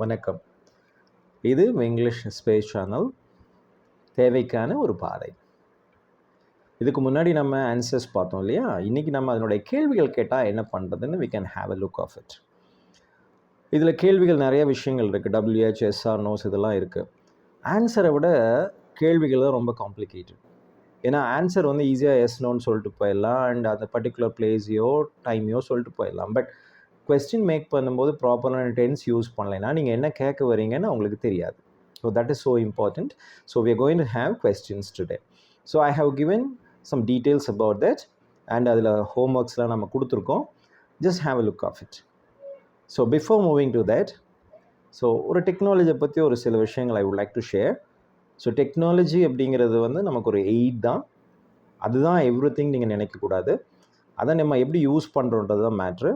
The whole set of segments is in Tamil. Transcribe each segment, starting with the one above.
வணக்கம். இது இங்கிலீஷ் ஸ்பேஸ் சேனல் தேவைக்கான ஒரு பாதை. இதுக்கு முன்னாடி நம்ம ஆன்சர்ஸ் பார்த்தோம் இல்லையா? இன்றைக்கி நம்ம அதனுடைய கேள்விகள் கேட்டால் என்ன பண்ணுறதுன்னு we can have a look of it இதில் கேள்விகள் நிறைய விஷயங்கள் இருக்குது டபிள்யூஹெச் எஸ்ஆர் நோஸ் இதெல்லாம் இருக்குது ஆன்சரை விட கேள்விகள் தான் ரொம்ப காம்ப்ளிகேட்டட் ஏன்னா ஆன்சர் வந்து ஈஸியாக எஸ் நோன்னு சொல்லிட்டு போயிடலாம். அண்ட் அந்த பர்டிகுலர் பிளேஸையோ டைமையோ சொல்லிட்டு போயிடலாம். பட் கொஸ்டின் மேக் பண்ணும்போது ப்ராப்பரான டென்ஸ் யூஸ் பண்ணலைன்னா நீங்கள் என்ன கேட்க வரீங்கன்னு உங்களுக்கு தெரியாது. So that is so important so we going to have questions today so I have given some details about that and அதில் ஹோம் ஒர்க்ஸ்லாம் நம்ம கொடுத்துருக்கோம். Just have a look of it so before moving to that so ஒரு டெக்னாலஜியை பற்றி ஒரு சில விஷயங்கள் I would like to share so technology அப்படிங்கிறது வந்து நமக்கு ஒரு எய்ட் தான். அதுதான் எவ்ரி திங் நீங்கள் நினைக்கக்கூடாது. அதை நம்ம எப்படி யூஸ் பண்ணுறோன்றது தான் மேட்ரு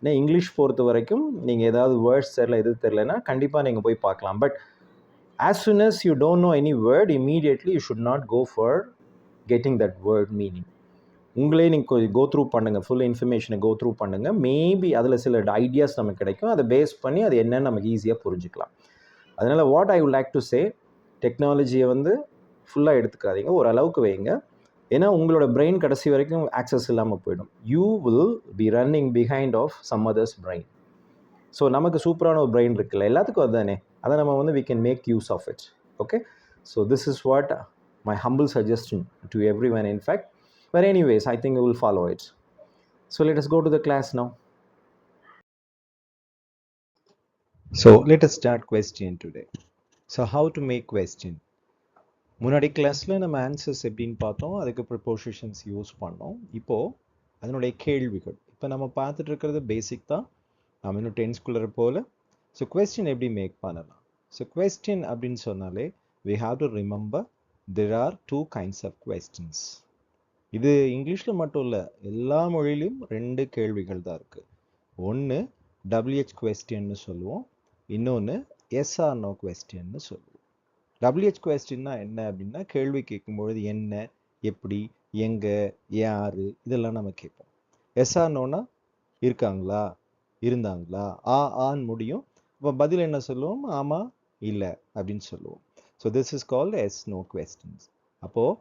ஏன்னா இங்கிலீஷ் பொறுத்த வரைக்கும் நீங்கள் ஏதாவது வேர்ட்ஸ் தெரில எது தெரிலனா கண்டிப்பாக நீங்கள் போய் பார்க்கலாம். But as soon as you don't know any word immediately you should not go for getting that word meaning உங்களே நீங்கள் கோ த்ரூ பண்ணுங்கள் ஃபுல் இன்ஃபர்மேஷனை கோ த்ரூ பண்ணுங்கள் மேபி அதில் சில ஐடியாஸ் நமக்கு கிடைக்கும். அதை பேஸ் பண்ணி அது என்னன்னு நமக்கு ஈஸியாக புரிஞ்சுக்கலாம். அதனால் what I would like to say டெக்னாலஜியை வந்து ஃபுல்லாக எடுத்துக்காதீங்க. ஓரளவுக்கு வைங்க. ஏன்னா உங்களோட பிரெயின் கடைசி வரைக்கும் ஆக்சஸ் இல்லாமல் போயிடும். You will be running behind of some others brain so நமக்கு சூப்பரான ஒரு பிரெயின் இருக்குல்ல எல்லாத்துக்கும் அதுதானே? அதை நம்ம வந்து we can make use of it okay so this is what my humble suggestion to everyone in fact but anyways I think will follow it so let us go to the class now so let us start question today. So how to make question? முன்னாடி கிளாஸில் நம்ம ஆன்சர்ஸ் எப்படின்னு பார்த்தோம். அதுக்கு ப்ரிப்போசிஷன்ஸ் யூஸ் பண்ணோம். இப்போது அதனுடைய கேள்விகள். இப்போ நம்ம பார்த்துட்டு இருக்கிறது பேசிக் தான். நம்ம இன்னும் டென்ஸ்குள்ளே போல் ஸோ கொஸ்டின் எப்படி மேக் பண்ணலாம்? ஸோ கொஸ்டின் அப்படின்னு சொன்னாலே we have to remember there are two kinds of questions இது இங்கிலீஷில் மட்டும் இல்லை எல்லா மொழியிலையும் ரெண்டு கேள்விகள் தான் இருக்குது ஒன்று டபிள்யூஹெச் கொஸ்டின்னு சொல்லுவோம். இன்னொன்று எஸ்ஆர் நோ கொஸ்டின்னு சொல்லுவோம். டபிள்யூஹெச் கொஸ்டின்னா என்ன அப்படின்னா கேள்வி கேட்கும்பொழுது என்ன எப்படி எங்கே யார் இதெல்லாம் நம்ம கேட்போம். எஸ்ஆர் இருக்காங்களா இருந்தாங்களா ஆ ஆன் முடியும். இப்போ பதில் என்ன சொல்லுவோம்? ஆமாம் இல்லை அப்படின்னு சொல்லுவோம். So this is called yes no questions அப்போது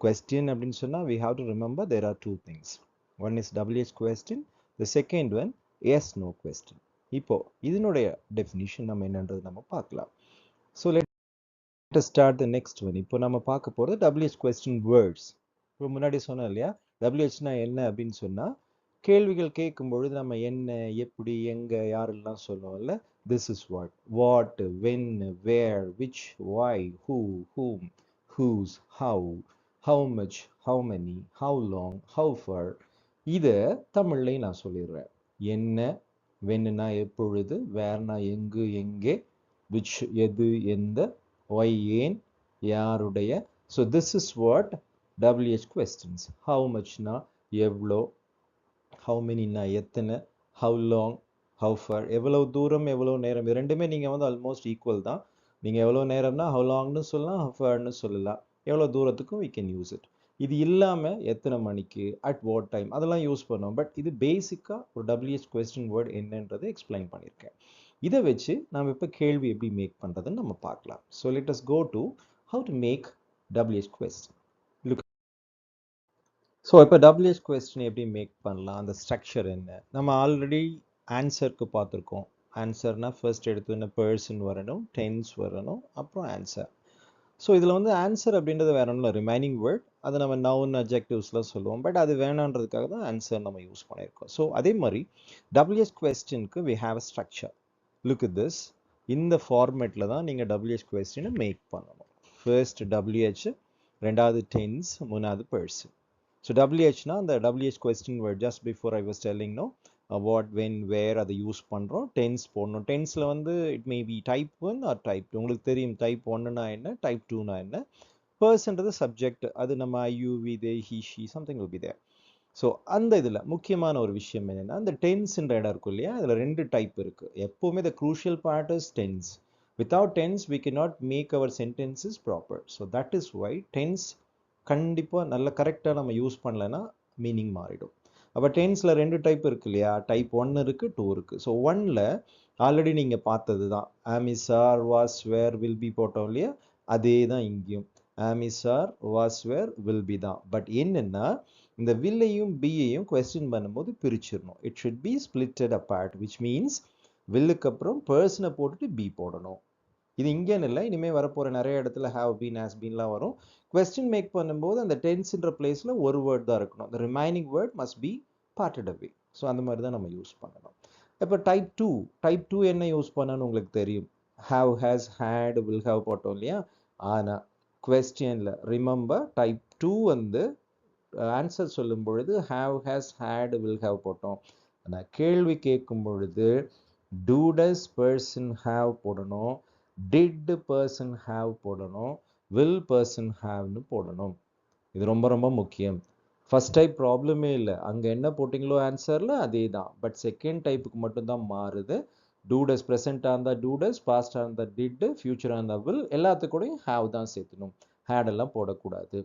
கொஸ்டின் அப்படின்னு சொன்னால் we have to remember there are two things one is WH question the second one yes no question இப்போது இதனுடைய டெஃபினிஷன் நம்ம என்னன்றது நம்ம பார்க்கலாம். So let start the next one இப்போ நம்ம பார்க்க போகிறது டபிள்யூஹெச் கொஸ்டின் வேர்ட்ஸ் இப்போ முன்னாடி சொன்னோம் இல்லையா? டபிள்யூஹெச்னா என்ன அப்படின்னு சொன்னால் கேள்விகள் கேட்கும் பொழுது நம்ம என்ன எப்படி எங்கே யாரெல்லாம் சொல்லுவோம்ல this is what what when where which why who whom whose how how much how many how long how far இதை தமிழ்லையும் நான் சொல்லிடுறேன். என்ன வென்னுனா எப்பொழுது வேர்னா எங்கு எங்கே விச் எது எந்த ஒய் ஏன் யாருடைய so this is what WH questions how Machna எவ்வளோ ஹவு மெனினா எத்தனை? ஹவு லாங் ஹவு ஃபர் எவ்வளோ தூரம்? எவ்வளோ நேரம்? ரெண்டுமே நீங்கள் வந்து ஆல்மோஸ்ட் ஈக்குவல் தான். நீங்கள் எவ்வளோ நேரம்னா ஹவு லாங்னு சொல்லலாம் ஹவு ஃபர்னு சொல்லலாம். எவ்வளோ தூரத்துக்கும் வி கேன் யூஸ் இட் இது இல்லாமல் எத்தனை மணிக்கு? அட் வாட் டைம் அதெல்லாம் யூஸ் பண்ணோம் பட் இது பேசிக்காக ஒரு டபிள்யூஹெச் கொஸ்டின் வேர்ட் என்னன்றதை எக்ஸ்பிளைன் பண்ணியிருக்கேன். இதை வச்சு நம்ம இப்போ கேள்வி எப்படி மேக் பண்ணுறதுன்னு நம்ம பார்க்கலாம். So let us go to how to make WH question look so இப்போ டபிள்யூஹெச் கொஸ்டின் எப்படி மேக் பண்ணலாம்? அந்த ஸ்ட்ரக்சர் என்ன? நம்ம ஆல்ரெடி ஆன்சருக்கு பார்த்துருக்கோம். ஆன்சர்னால் ஃபர்ஸ்ட் எடுத்தோன்னே பர்சன் வரணும் டென்ஸ் வரணும் அப்புறம் ஆன்சர் ஸோ இதில் வந்து ஆன்சர் அப்படின்றது வேற ஒன்றும் ரிமைனிங் வேர்ட் அதை நம்ம நவுன் அப்ஜெக்டிவ்ஸ்லாம் சொல்லுவோம். பட் அது வேணான்றதுக்காக தான் ஆன்சர் நம்ம யூஸ் பண்ணியிருக்கோம். ஸோ அதே மாதிரி டபிள்யூஎஸ் கொஸ்டினுக்கு we have a structure look it this இந்த ஃபார்மேட்டில் தான் நீங்கள் டபிள்யூஹெச் கொஸ்டினை மேக் பண்ணணும். ஃபர்ஸ்ட் டபிள்யூஹெச் ரெண்டாவது டென்ஸ் மூணாவது பர்சன் ஸோ டபிள்யூஹெச்னா அந்த WH question word just before I was telling what when where அதை யூஸ் பண்ணுறோம் டென்ஸ் போடணும். டென்ஸில் வந்து it may be type one or type two உங்களுக்கு தெரியும் டைப் ஒன்னுனா என்ன டைப் டூனா என்ன? பர்சன்றது சப்ஜெக்ட் அது நம்ம I you we they he she something will be there so அந்த இதில் முக்கியமான ஒரு விஷயம் என்னென்னா அந்த டென்ஸ்ன்ற இடம் இருக்கும் இல்லையா? அதில் ரெண்டு டைப் இருக்குது எப்போவுமே the crucial part is tense without tense we can not make our sentences proper so that is why tense கண்டிப்பாக நல்ல கரெக்டாக நம்ம யூஸ் பண்ணலைன்னா மீனிங் மாறிடும். அப்போ டென்ஸில் ரெண்டு டைப் இருக்கு இல்லையா? டைப் ஒன் இருக்குது டூ இருக்குது ஸோ ஒன்னில் ஆல்ரெடி நீங்கள் பார்த்தது தான். Am is are was were will be போட்டோம் இல்லையா? அதே தான் இங்கேயும். Am is are was were will be தான். பட் என்னென்னா இந்த வில்லையும் பியையும் கொஸ்டின் பண்ணும்போது பிரிச்சிடணும். It should be splitted apart which means வில்லுக்கு அப்புறம் பர்சனை போட்டுட்டு பி போடணும். இது இங்கேன்னு இல்லை இனிமேல் வரப்போகிற நிறைய இடத்துல ஹாவ் பீன் ஹாஸ் பீன்லாம் வரும். கொஸ்டின் மேக் பண்ணும்போது அந்த டென்ஸ்ன்ற பிளேஸில் ஒரு வேர்ட் தான் இருக்கணும். அந்த remaining word must be parted away so அந்த மாதிரி தான் நம்ம யூஸ் பண்ணணும். இப்போ டைப் டூ டைப் டூ என்ன யூஸ் பண்ணணும்னு உங்களுக்கு தெரியும்? Have has had will have போட்டோம் இல்லையா? ஆனால் கொஸ்டினில் ரிமெம்பர் டைப் டூ வந்து ஆன்சர் சொல்லும் பொழுது have has had will have போட்டோம். ஆனால் கேள்வி கேட்கும் பொழுது டூ டஸ் பர்சன் ஹாவ் போடணும். டிட் பர்சன் ஹாவ் போடணும். வில் பர்சன் ஹாவ்னு போடணும். இது ரொம்ப ரொம்ப முக்கியம். ஃபஸ்ட் டைப் ப்ராப்ளமே இல்லை. அங்கே என்ன போட்டிங்களோ ஆன்சரில் அதே தான். பட் செகண்ட் டைப்புக்கு மட்டும்தான் மாறுது. டூடஸ் ப்ரெசென்ட்டாக இருந்தால் டூடஸ் பாஸ்டாக இருந்தால் டிட்டு ஃப்யூச்சராக இருந்தால் வில் எல்லாத்துக்கூடையும் ஹாவ் தான் சேர்த்தணும். ஹேடெல்லாம் போடக்கூடாது.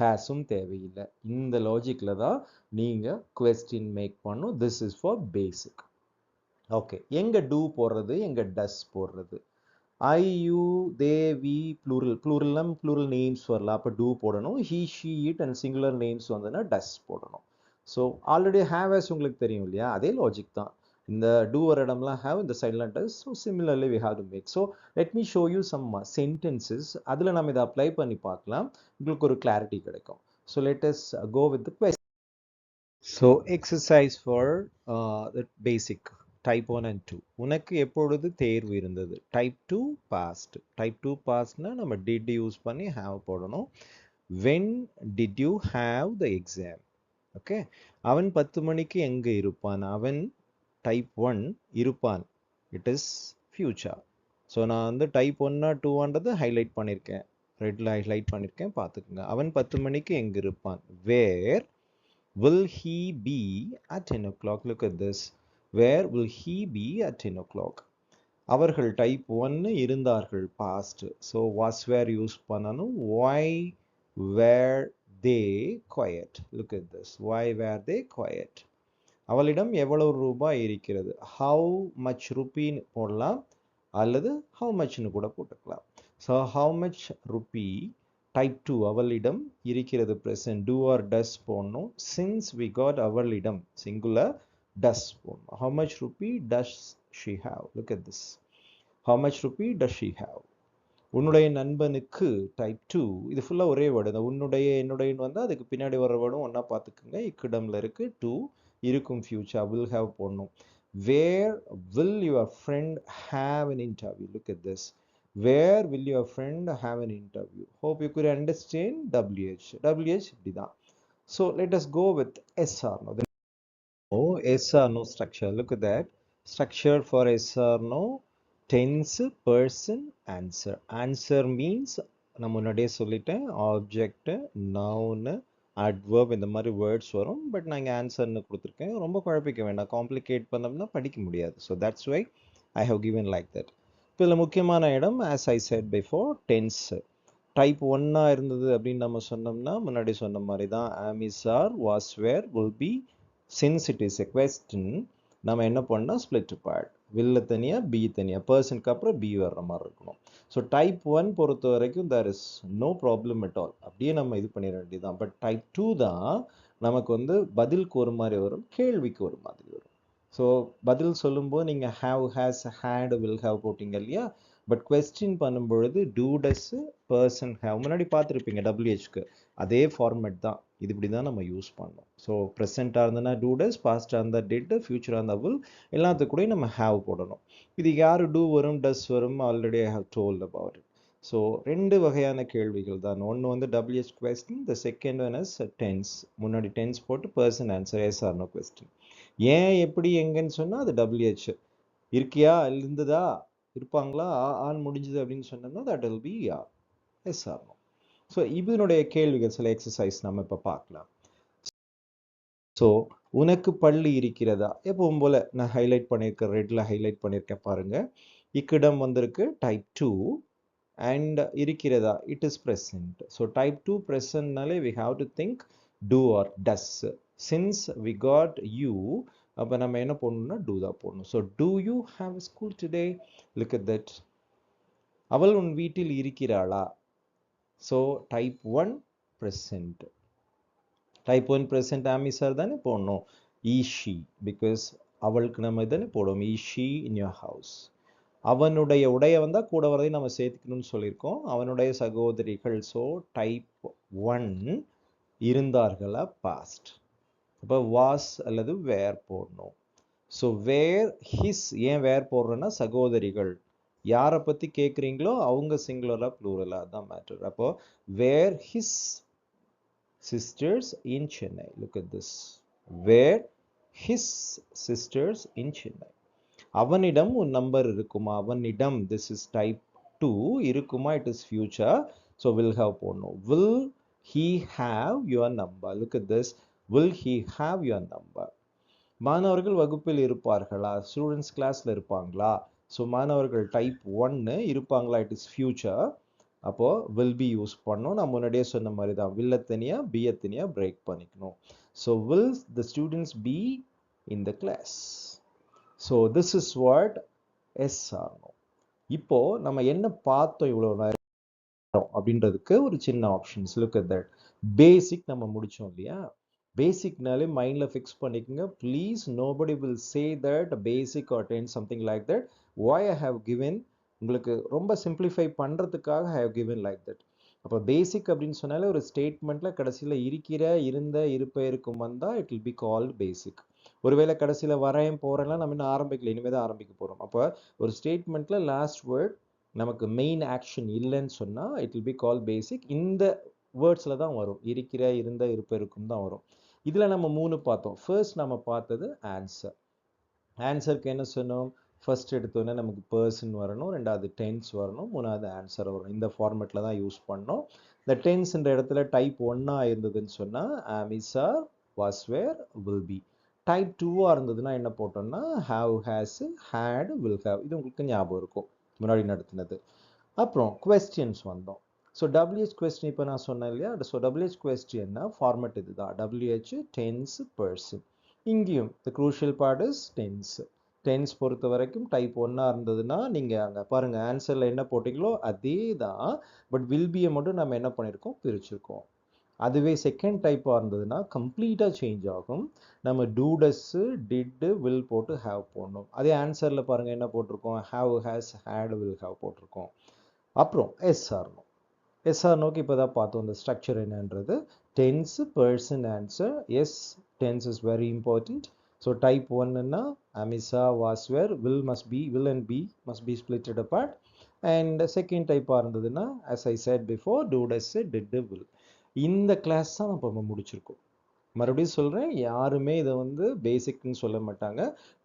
ஹேஸும் தேவையில்லை. இந்த லாஜிக்கில் தான் நீங்கள் கொஸ்டின் மேக் பண்ணும். This is for basic okay எங்கே டூ போடுறது? எங்கே டஸ் போடுறது? I you they we plural ப்ளூரல்னா plural names வரலாம் அப்போ டூ போடணும். He she it and singular names வந்ததுன்னா டஸ் போடணும். ஸோ ஆல்ரெடி ஹேவ் ஹேஸ் உங்களுக்கு தெரியும் இல்லையா? அதே லாஜிக் தான். இந்த டூ வர இடம்லாம் ஹேவ் இந்த சைட்லாம் does so similarly we have to make so let me show you some sentences அதில் நம்ம இதை அப்ளை பண்ணி பார்க்கலாம். உங்களுக்கு ஒரு கிளாரிட்டி கிடைக்கும். So let us go with question so exercise for basic type one and two உனக்கு எப்பொழுது தேர்வு இருந்தது? Type two past type two பாஸ்ட்னா நம்ம டிட் யூஸ் பண்ணி ஹாவ் போடணும். When did you have the exam okay அவன் பத்து மணிக்கு எங்கே இருப்பான்? அவன் டைப் ஒன் இருப்பான். இட் இஸ் ஃபியூச்சர் ஸோ நான் வந்து டைப் ஒன்னா டூவான்றது ஹைலைட் பண்ணியிருக்கேன் ரெட்டில் ஹைலைட் பண்ணியிருக்கேன் பார்த்துக்குங்க. அவன் பத்து மணிக்கு எங்கே இருப்பான்? Where will he be at ten o'clock look at this where will he be at ten o'clock அவர்கள் டைப் ஒன்னு இருந்தார்கள் past so was were use பண்ணணும்? Why were they quiet look at this why were they quiet அவளிடம் எவ்வளவு ரூபாய் இருக்கிறது? ஹவு மச் ருப்பின்னு போடலாம். அல்லது ஹவு மச்னு கூட போட்டுக்கலாம். So how much rupee type two அவளிடம் இருக்கிறது ப்ரெசன்ட் டூ ஆர் டஸ் போடணும். சின்ஸ் வி காட் அவளிடம் சிங்குலர் டஸ் போடணும். How much rupee does she have look at this how much rupee does she have உன்னுடைய நண்பனுக்கு டைப் டூ இது ஃபுல்லாக ஒரே வேர்டு இந்த உன்னுடைய என்னுடையன்னு வந்தால் அதுக்கு பின்னாடி வர வேர்டும் ஒன்றா பார்த்துக்குங்க. இக்கிடமில் இருக்குது டூ இருக்கும் ஃபியூச்சர் வில் ஹாவ் போடணும். Where will your friend have an interview look at this where will your friend have an interview hope you good understand WH WH இப்படி தான் so let us go with yes or no oh yes or no structure look that structure for yes or no tense person answer answer means நான் முன்னாடியே சொல்லிட்டேன். ஆப்ஜெக்ட் நவுன்னு அட்வர்ப் இந்த மாதிரி வேர்ட்ஸ் வரும். பட் நான் இங்கே ஆன்சர்னு கொடுத்துருக்கேன். ரொம்ப குழப்பிக்க வேண்டாம். காம்ப்ளிகேட் பண்ணோம்னா படிக்க முடியாது. So that's why I have given like that இப்போ இதில் முக்கியமான இடம் as I said before tense type ஒன்னாக இருந்தது அப்படின்னு நம்ம சொன்னோம்னா முன்னாடி சொன்ன மாதிரி தான். Am is are was were will be since it is a question நம்ம என்ன பண்ணால் ஸ்பிளிட் பார்ட் வில்ல தனியாக பி தனியாக பர்சனுக்கு அப்புறம் பி வர்ற மாதிரி இருக்கணும். ஸோ டைப் ஒன் பொறுத்த வரைக்கும் there is no problem at all அப்படியே நம்ம இது பண்ணிட வேண்டியதுதான். பட் டைப் டூ தான் நமக்கு வந்து பதிலுக்கு ஒரு மாதிரி வரும் கேள்விக்கு ஒரு மாதிரி வரும். ஸோ பதில் சொல்லும்போது நீங்கள் have has had will have போட்டிங்க இல்லையா? பட் கொஸ்டின் பண்ணும்பொழுது டூ டஸ் பர்சன் ஹேவ் முன்னாடி பார்த்துருப்பீங்க டபிள்யூஹெச்க்கு அதே ஃபார்மேட் தான் இது இப்படி தான் நம்ம யூஸ் பண்ணோம் ஸோ ப்ரெசென்ட்டாக இருந்ததுன்னா டூ டேஸ் பாஸ்ட்டாக இருந்தால் டெட்டு ஃப்யூச்சராக இருந்தால் வில் எல்லாத்துக்கு நம்ம ஹேவ் போடணும் இது யார் டூ வரும் டஸ் வரும் already I have told about it so ரெண்டு வகையான கேள்விகள் தான் ஒன்று வந்து WS question the second one is tense முன்னாடி டென்ஸ் போட்டு பர்சன் ஆன்சர் எஸ் கொஸ்டின் ஏன் எப்படி எங்கன்னு சொன்னால் அது டபிள்யூஹெச் இருக்கியா இருந்ததா இருப்பாங்களா ஆன் முடிஞ்சது அப்படின்னு சொன்னோம்னா that will be yes or so இதனுடைய கேள்விகள் சில எக்ஸசைஸ் நம்ம இப்போ பார்க்கலாம். ஸோ உனக்கு பள்ளி இருக்கிறதா? எப்பவும் போல நான் ஹைலைட் பண்ணியிருக்கேன் ரெட்ல ஹைலைட் பண்ணியிருக்கேன் பாருங்க. இக்கிடம் வந்திருக்கு டைப் டூ அண்ட் இருக்கிறதா? It is present so type two ப்ரெசன்ட்னாலே we have to think do or does since we got you அப்போ நம்ம என்ன போடணும்னா டூ தான் போடணும். So do you have school today look at that அவள் உன் வீட்டில் இருக்கிறாளா? So type one present type one present am is are தானே போடணும். ஈஷி பிகாஸ் அவளுக்கு நம்ம தானே போடுவோம். ஈஷி இன் யோர் ஹவுஸ் அவனுடைய உடைய வந்தால் கூட வரதையும் நம்ம சேர்த்துக்கணும்னு சொல்லியிருக்கோம். அவனுடைய சகோதரிகள். ஸோ டைப் ஒன் இருந்தார்களா? பாஸ்ட் அப்போ வாஸ் அல்லது வேர் போடணும். ஸோ வேர் ஹிஸ் ஏன் வேர் போடுறோன்னா சகோதரிகள். யாரை பற்றி கேட்குறீங்களோ அவங்க சிங்குலராக ப்ளூரலாக தான் மேட்டர் அப்போ where his sisters in Chennai look at this where his sisters in Chennai அவனிடம் உன் நம்பர் இருக்குமா? அவனிடம் திஸ் இஸ் டைப் டூ இருக்குமா? It is future so will have போடணும். Will he have your number look at this will he have your number மாணவர்கள் வகுப்பில் இருப்பார்களா? ஸ்டூடெண்ட்ஸ் கிளாஸில் இருப்பாங்களா? ஸோ மாணவர்கள் டைப் ஒன்னு இருப்பாங்களா? இட் இஸ் ஃபியூச்சர் அப்போது வில் பி யூஸ் பண்ணணும். நான் முன்னாடியே சொன்ன மாதிரி தான் வில்ல தனியாக பியை தனியாக பிரேக் பண்ணிக்கணும். So will the students be in the class so this is what yes ஆகணும் இப்போது நம்ம என்ன பார்த்தோம் இவ்வளோ நேரம்? அப்படின்றதுக்கு ஒரு சின்ன options look at that basic நம்ம முடித்தோம் இல்லையா? பேசிக்னாலே மைண்டில் ஃபிக்ஸ் பண்ணிக்கோங்க. Please nobody will say that basic or ten something like that why I have given உங்களுக்கு ரொம்ப சிம்பிளிஃபை பண்ணுறதுக்காக I have given like that அப்போ பேசிக் அப்படின்னு சொன்னாலே ஒரு ஸ்டேட்மெண்ட்டில் கடைசியில் இருக்கிற இருந்த இருப்ப இருக்கும் வந்தால் it will be called basic ஒருவேளை கடைசியில் வரையும் போகிறேன்னா நம்ம இன்னும் ஆரம்பிக்கல இனிமேல் தான் ஆரம்பிக்க போகிறோம் அப்போ ஒரு ஸ்டேட்மெண்ட்டில் லாஸ்ட் வேர்ட் நமக்கு மெயின் ஆக்ஷன் இல்லைன்னு சொன்னால் it will be call basic இந்த வேர்ட்ஸில் தான் வரும். இருக்கிற இருந்த இருப்ப இருக்கும் தான் வரும். இதில் நம்ம மூணு பார்த்தோம். ஃபர்ஸ்ட் நம்ம பார்த்தது ஆன்சர் ஆன்சருக்கு என்ன சொன்னோம்? ஃபர்ஸ்ட் எடுத்தோன்னே நமக்கு பர்சன் வரணும். ரெண்டாவது டென்ஸ் வரணும். மூணாவது ஆன்சர் வரணும். இந்த ஃபார்மேட்டில் தான் யூஸ் பண்ணோம். இந்த டென்ஸ்ன்ற இடத்துல டைப் ஒன்னாக இருந்ததுன்னு சொன்னால் am is are was were will be type டூவாக இருந்ததுன்னா என்ன போட்டோம்னா have has had will have இது உங்களுக்கு ஞாபகம் இருக்கும். முன்னாடி நடத்தினது. அப்புறம் கொஸ்டின்ஸ் வந்தோம். ஸோ டபிள்யூஹெச் கொஸ்டின் இப்போ நான் சொன்னேன் இல்லையா? ஸோ டபிள்யூஹெச் கொஸ்டின்னா ஃபார்மேட் இதுதான். டபிள்யூஹெச் டென்ஸ் பர்சன் இங்கேயும் the crucial part is tense tense பொறுத்த வரைக்கும் டைப் ஒன்னாக இருந்ததுன்னா நீங்கள் அங்கே பாருங்கள் ஆன்சரில் என்ன போட்டிங்களோ அதே தான் பட் வில்பியை மட்டும் நம்ம என்ன பண்ணியிருக்கோம் பிரிச்சிருக்கோம். அதுவே செகண்ட் டைப்பாக இருந்ததுன்னா கம்ப்ளீட்டாக சேஞ்ச் ஆகும். நம்ம டூடஸ்ஸு டிட்டு வில் போட்டு ஹேவ் போடணும். அதே ஆன்சரில் பாருங்கள் என்ன போட்டிருக்கோம்? Have has had will have போட்டிருக்கோம். அப்புறம் எஸ் ஆரணும் எஸ்ஆர் நோக்கி இப்போ தான் பார்த்தோம். இந்த ஸ்ட்ரக்சர் என்னன்றது. Tense person answer yes tense is very important so type ஒன்னுன்னா am is are was were will must be will and be must be splitted apart and second டைப்பாக இருந்ததுன்னா as I said before do do does did will இந்த கிளாஸ் தான் நம்ம முடிச்சிருக்கோம். மறுபடியும் சொல்கிறேன் யாருமே இதை வந்து பேசிக்னு சொல்ல மாட்டாங்க.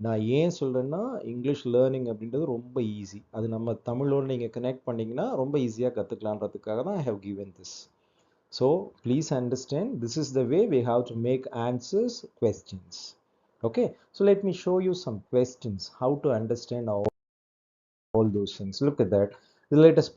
நான் ஏன் சொல்கிறேன்னா இங்கிலீஷ் லேர்னிங் அப்படின்றது ரொம்ப ஈஸி அது நம்ம தமிழோடு நீங்கள் கனெக்ட் பண்ணிங்கன்னா ரொம்ப ஈஸியாக கற்றுக்கலான்றதுக்காக தான் I have given this so please understand this is the way we have to make answers questions okay so let me show you some questions how to understand all all those things. Look at that. Let us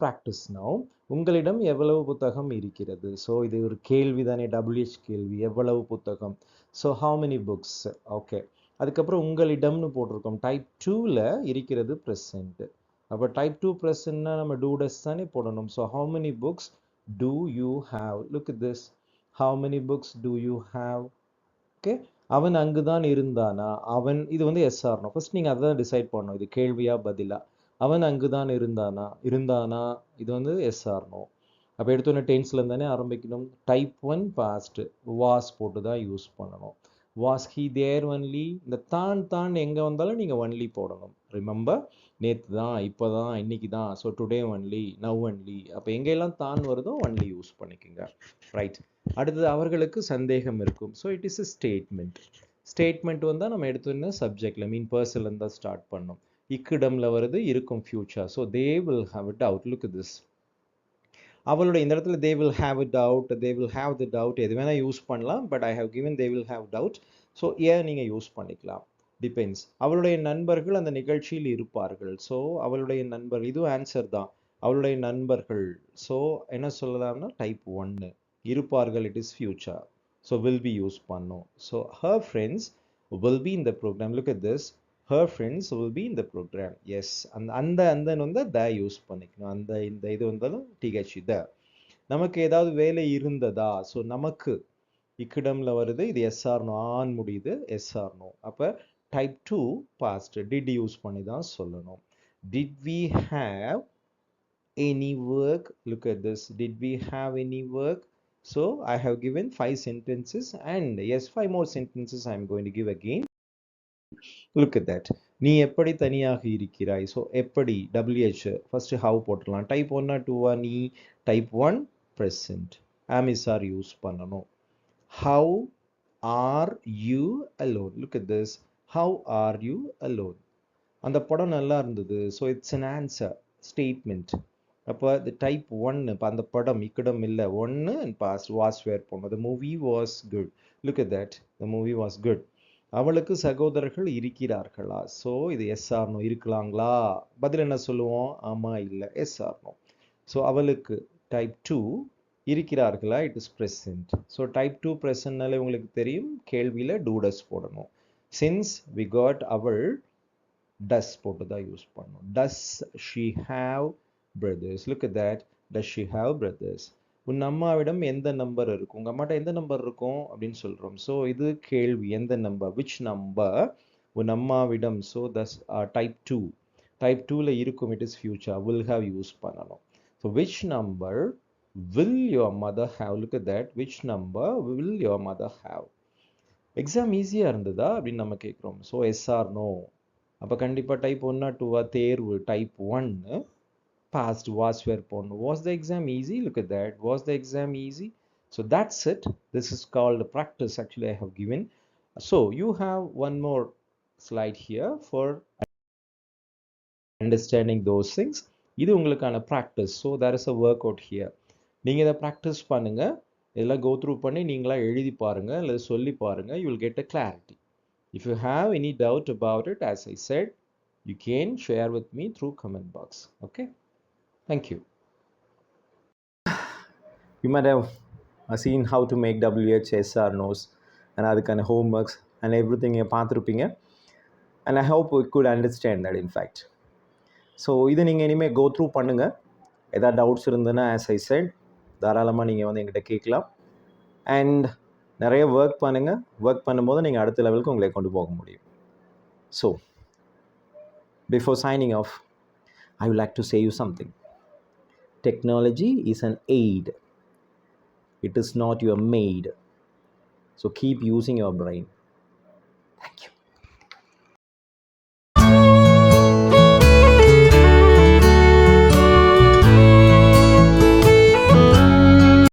உங்களிடம் எவ்வளவு புத்தகம் இருக்கிறது? ஸோ இது ஒரு கேள்வி தானே டபிள்யூஹெச் கேள்வி. எவ்வளவு புத்தகம்? So how many books okay அதுக்கப்புறம் உங்களிடம்னு போட்டிருக்கோம். டைப் டூவில் இருக்கிறது ப்ரெசன்ட் அப்போ டைப் டூ ப்ரெசன்ட்னா நம்ம டூடஸ் தானே போடணும். So how many books do you have look this how many books do you have okay அவன் அங்குதான் இருந்தானா? அவன் இது வந்து எஸ்ஆர்னோ ஃபஸ்ட் நீங்கள் அதை தான் டிசைட் பண்ணணும். இது கேள்வியா பதிலாக அவன் அங்குதான் இருந்தானா? இருந்தானா? இது வந்து எஸ்ஆர்னோ அப்போ எடுத்தோன்னே டென்ஸ்ல தானே ஆரம்பிக்கணும். டைப் ஒன் பாஸ்ட் வாஸ் போட்டு தான் யூஸ் பண்ணணும். வாஸ் ஹி தேர் ஒன்லி இந்த தான் தான் எங்கே வந்தாலும் நீங்கள் ஒன்லி போடணும். ரிமெம்பர் நேற்று தான் இப்போ தான் இன்னைக்கு தான் so today only now only அப்போ எங்கெல்லாம் தான் வருதோ ஒன்லி யூஸ் பண்ணிக்கோங்க. ரைட் அடுத்தது அவர்களுக்கு சந்தேகம் இருக்கும். So it is a statement statement வந்தால் நம்ம எடுத்தோன்னா சப்ஜெக்டில் மீன் பர்சன்லேருந்து தான் ஸ்டார்ட் பண்ணோம். இக்கிடம்ல வருது இருக்கும் future so they will have it out look this அவளோட இந்த இடத்துல they will have it doubt they will have the doubt எது வேணால் யூஸ் பண்ணலாம் but I have given they will have doubt so ஏன் நீங்கள் யூஸ் பண்ணிக்கலாம்? டிபெண்ட்ஸ் அவளுடைய நண்பர்கள் அந்த நிகழ்ச்சியில் இருப்பார்கள். ஸோ அவளுடைய நண்பர் இதுவும் ஆன்சர் தான். அவளுடைய நண்பர்கள். ஸோ என்ன சொல்லலாம்னா டைப் ஒன்று இருப்பார்கள் it is future so will be use பண்ணும். So her friends will be இந்த program look at this her friends will be இந்த ப்ரோக்ராம் எஸ் அந்த அந்த அந்த வந்து த யூஸ் பண்ணிக்கணும். அந்த இந்த இது வந்தாலும் டிஹெச் த. நமக்கு ஏதாவது வேலை இருந்ததா? ஸோ நமக்கு இக்கிடம்ல வருது. இது எஸ்ஆர்னோ ஆன் முடியுது. எஸ்ஆர்னோ அப்போ type two past did use பண்ணி தான் சொல்லணும். Did we have any work? Look at this. Did we have any work? So i have given five sentences and yes five more sentences i'm going to give again. Look at that நீ எப்படி தனியாக இருக்கிறாய்? ஸோ எப்படி? டபிள்யூஹெச் ஃபஸ்ட்டு ஹவ் போட்டுடலாம். டைப் ஒன்னா டூவா நீ? Type one present am is are use பண்ணணும். How are you alone look at this how are you alone அந்த படம் நல்லா இருந்தது. So it's an answer statement அப்போ the டைப் ஒன்னு இப்போ அந்த படம் இக்கிடம் இல்லை. ஒன்று அண்ட் பாஸ் வாஸ் வேர் போனோம். The movie was good look at that the movie was good அவளுக்கு சகோதரர்கள் இருக்கிறார்களா? ஸோ இது எஸ்ஆர்னோ இருக்கலாங்களா? பதில் என்ன சொல்லுவோம்? ஆமாம் இல்லை. எஸ்ஆர்னோ ஸோ அவளுக்கு டைப் டூ இருக்கிறார்களா? It is present so type two ப்ரெசன்ட்னாலே உங்களுக்கு தெரியும் கேள்வியில் டூடஸ் போடணும். சின்ஸ் வி காட் அவள் டஸ் போட்டு தான் யூஸ் பண்ணணும். Does she have brothers look that does she have brothers உன் அம்மாவிடம் எந்த நம்பர் இருக்கும் உங்கள் அம்மாட்ட எந்த நம்பர் இருக்கும்? அப்படின்னு சொல்கிறோம் ஸோ இது கேள்வி. எந்த நம்பர் விச் நம்பர் உன் அம்மாவிடம். So thus type two type டூவில் இருக்கும். It is future will have use பண்ணணும். So which number will your mother have look that which number will your mother have exam ஈஸியாக இருந்ததா? அப்படின்னு நம்ம கேட்குறோம். ஸோ எஸ்ஆர் நோ அப்போ கண்டிப்பாக டைப் ஒன்னா டூவா தேர்வு. டைப் ஒன்னு past was where pond was the exam easy look at that was the exam easy so that's it this is called practice actually i have given so you have one more slide here for understanding those things இது உங்களுக்கான practice so there is a work out here நீங்கள் இதை ப்ராக்டிஸ் பண்ணுங்கள் இதெல்லாம் கோ த்ரூ பண்ணி நீங்களா எழுதி பாருங்கள் இல்லை சொல்லி பாருங்கள் you will get a clarity if you have any doubt about it as I said you can share with me through comment box okay Thank you. You might have seen how to make WHSR knows and அதுக்கான ஹோம்ஒர்க்ஸ் அண்ட் எவ்ரி திங்கை பார்த்துருப்பீங்க and I hope we good understand that in fact so இதை நீங்கள் இனிமேல் கோ த்ரூ பண்ணுங்கள் எதாவது டவுட்ஸ் இருந்ததுன்னா ஆஸ் ஐ செட் தாராளமாக நீங்கள் வந்து எங்கிட்ட கேட்கலாம் அண்ட் நிறைய ஒர்க் பண்ணுங்கள் ஒர்க் பண்ணும்போது நீங்கள் அடுத்த லெவலுக்கு உங்களை கொண்டு போக முடியும் so before signing off I like to say you something Technology is an aid, it is not your maid. So keep using your brain. Thank you.